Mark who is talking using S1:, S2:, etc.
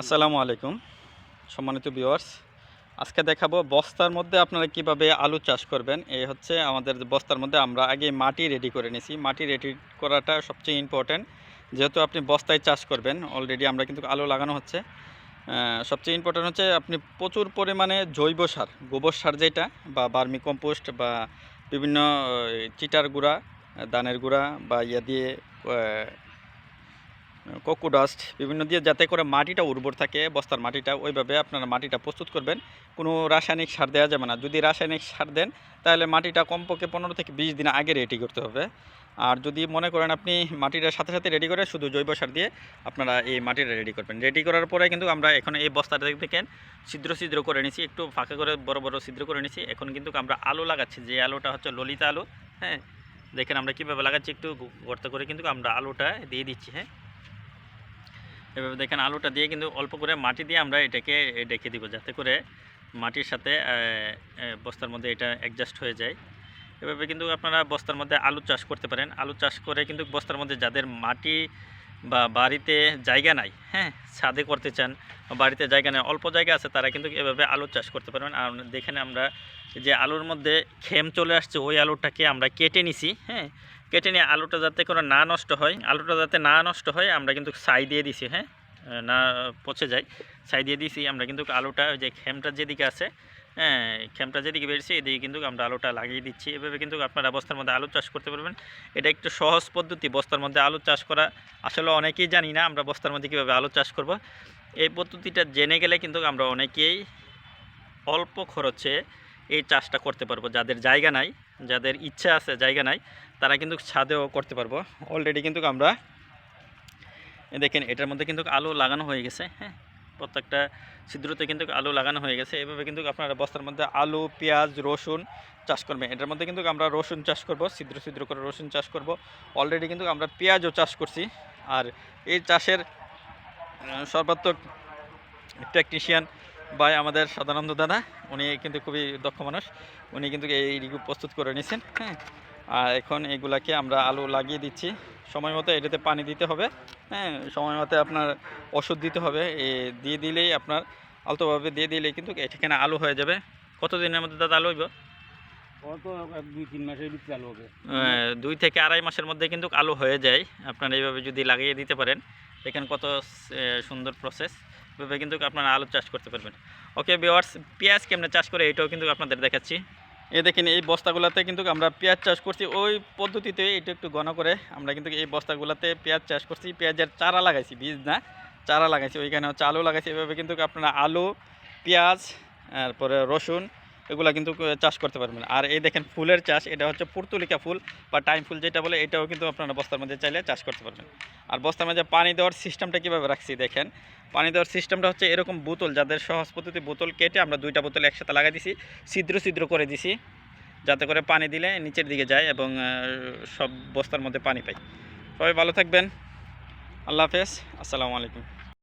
S1: আসসালামু আলাইকুম, সম্মানিত ভিউয়ার্স আজকে দেখাবো বস্তার মধ্যে আপনারা কীভাবে আলু চাষ করবেন। এই হচ্ছে আমাদের বস্তার মধ্যে আমরা আগে মাটি রেডি করে নিছি। মাটি রেডি করাটা সবচেয়ে ইম্পর্ট্যান্ট যেহেতু আপনি বস্তায় চাষ করবেন অলরেডি আমরা কিন্তু আলু লাগানো হচ্ছে। সবচেয়ে ইম্পর্ট্যান্ট হচ্ছে আপনি প্রচুর পরিমাণে জৈব সার, গোবর সার যেটা, বা বার্মি কম্পোস্ট বা বিভিন্ন চিটার গুঁড়া দানের গুঁড়া, বা ইয়া দিয়ে কোকো ডাস্ট বিভিন্ন দিয়ে যাতে করে মাটিটা উর্বর থাকে, বস্তার মাটিটা, ওইভাবে আপনারা মাটিটা প্রস্তুত করবেন। কোনো রাসায়নিক সার দেওয়া যাবে না। যদি রাসায়নিক সার দেন, তাহলে মাটিটা কমপক্ষে পনেরো থেকে বিশ দিন আগে রেডি করতে হবে। আর যদি মনে করেন আপনি মাটিটার সাথে সাথে রেডি করে শুধু জৈব সার দিয়ে আপনারা এই মাটিটা রেডি করবেন। রেডি করার পরে কিন্তু আমরা এখন এই বস্তাটা দেখেন, ছিদ্র ছিদ্র করে নিছি, একটু ফাঁকা করে বড় বড় ছিদ্র করে নিছি। এখন কিন্তু আমরা আলু লাগাচ্ছি, যে আলুটা হচ্ছে ললিতা আলু হ্যাঁ? দেখেন আমরা কীভাবে লাগাচ্ছি, একটু গর্ত করে কিন্তু আমরা আলুটা দিয়ে দিচ্ছি হ্যাঁ? এভাবে দেখেন আলুটা দিয়ে কিন্তু অল্প করে মাটি দিয়ে আমরা এটাকে ডেকে দিব যাতে করে মাটির সাথে বস্তার মধ্যে এটা অ্যাডজাস্ট হয়ে যায়। এভাবে কিন্তু আপনারা বস্তার মধ্যে আলু চাষ করতে পারেন। আলু চাষ করে কিন্তু বস্তার মধ্যে যাদের মাটি বা বাড়িতে জায়গা নাই হ্যাঁ ছাদে করতে চান বাড়িতে জায়গা নেই, অল্প জায়গা আছে, তারা কিন্তু এভাবে আলু চাষ করতে পারবেন। আর দেখেন আমরা যে আলুর মধ্যে খেম চলে আসছে, ওই আলুটাকে আমরা কেটে নিছি হ্যাঁ কেটে নিয়ে আলুটা যাতে করে না নষ্ট হয়, আলুটা যাতে না নষ্ট হয়, আমরা কিন্তু ছাই দিয়ে দিছি হ্যাঁ? না পচে যায়, ছাই দিয়ে দিছি, আমরা কিন্তু আলুটা ওই যে খেমটা যেদিকে আছে হ্যাঁ খেমটা যেদিকে বেরিয়েছে এদিকে কিন্তু আমরা আলুটা লাগিয়ে দিচ্ছি। এভাবে কিন্তু আপনারা বস্তার মধ্যে আলু চাষ করতে পারবেন। এটা একটু সহজ পদ্ধতি, বস্তার মধ্যে আলু চাষ করা, আসলে অনেকেই জানি না আমরা বস্তার মধ্যে কীভাবে আলু চাষ করব। এই পদ্ধতিটা জেনে গেলে কিন্তু আমরা অনেকেই অল্প খরচে এই চাষটা করতে পারব। যাদের জায়গা নাই, যাদের ইচ্ছা আছে, জায়গা নাই, তারা কিন্তু ছাদেও করতে পারব। অলরেডি কিন্তু আমরা দেখেন, এটার মধ্যে কিন্তু আলু লাগানো হয়ে গেছে হ্যাঁ? প্রত্যেকটা ছিদ্রতে কিন্তু আলু লাগানো হয়ে গেছে। এভাবে কিন্তু আপনারা বস্তার মধ্যে আলু, পেঁয়াজ, রসুন চাষ করবেন। এটার মধ্যে কিন্তু আমরা রসুন চাষ করব, ছিদ্র ছিদ্র করে রসুন চাষ করব। অলরেডি কিন্তু আমরা পেঁয়াজও চাষ করছি। আর এই চাষের সর্বাত্মক টেকনিশিয়ান বাই আমাদের সদানন্দ দাদা উনি কিন্তু খুবই দক্ষ মানুষ। উনি কিন্তু এই রিগু প্রস্তুত করে নিয়েছেন হ্যাঁ। আর এখন এগুলাকে আমরা আলু লাগিয়ে দিচ্ছি। সময় মতো এটাতে পানি দিতে হবে হ্যাঁ। সময় মতো আপনার ওষুধ দিতে হবে। এ দিয়ে দিলেই আপনার আলতোভাবে দিয়ে দিলেই কিন্তু এখানে আলু হয়ে যাবে। কত দিনের মধ্যে দাদা আলু হইব?
S2: কত দুই তিন মাসের ভিতরে চালু হবে।
S1: দুই থেকে আড়াই মাসের মধ্যে কিন্তু আলু হয়ে যায়। আপনার এইভাবে যদি লাগিয়ে দিতে পারেন দেখেন কত সুন্দর প্রসেস এভাবে কিন্তু আপনারা আলু চাষ করতে পারবেন। ওকে বিওয়ার্স পেঁয়াজ কেমনে চাষ করে এটাও কিন্তু আপনাদের দেখাচ্ছি। এই দেখেন, এই বস্তাগুলোতে কিন্তু আমরা পেঁয়াজ চাষ করছি। ওই পদ্ধতিতে এটা একটু ঘন করে আমরা কিন্তু এই বস্তাগুলোতে পেঁয়াজ চাষ করছি। পেঁয়াজের চারা লাগাইছি, বীজ না, চারা লাগাইছি। ওইখানে হচ্ছে আলু লাগাইছি। এভাবে কিন্তু আপনারা আলু, পেঁয়াজ, তারপরে রসুন এগুলা কিন্তু চাষ করতে পারবেন। আর এই দেখেন ফুলের চাষ, এটা হচ্ছে পুর্তুলিকা ফুল বা টাইম ফুল যেটা বলে, এটাও কিন্তু আপনারা বস্তার মধ্যে চাইলে চাষ করতে পারবেন। আর বস্তার মধ্যে পানি দেওয়ার সিস্টেমটা কীভাবে রাখছি দেখেন? পানি দেওয়ার সিস্টেমটা হচ্ছে এরকম বোতল, যাদের সহজ পদ্ধতি বোতল কেটে আমরা দুইটা বোতল একসাথে লাগাই দিছি, ছিদ্র ছিদ্র করে দিছি, যাতে করে পানি দিলে নিচের দিকে যায় এবং সব বস্তার মধ্যে পানি পাই। সবাই ভালো থাকবেন। আল্লাহ হাফেজ। আসসালামু আলাইকুম।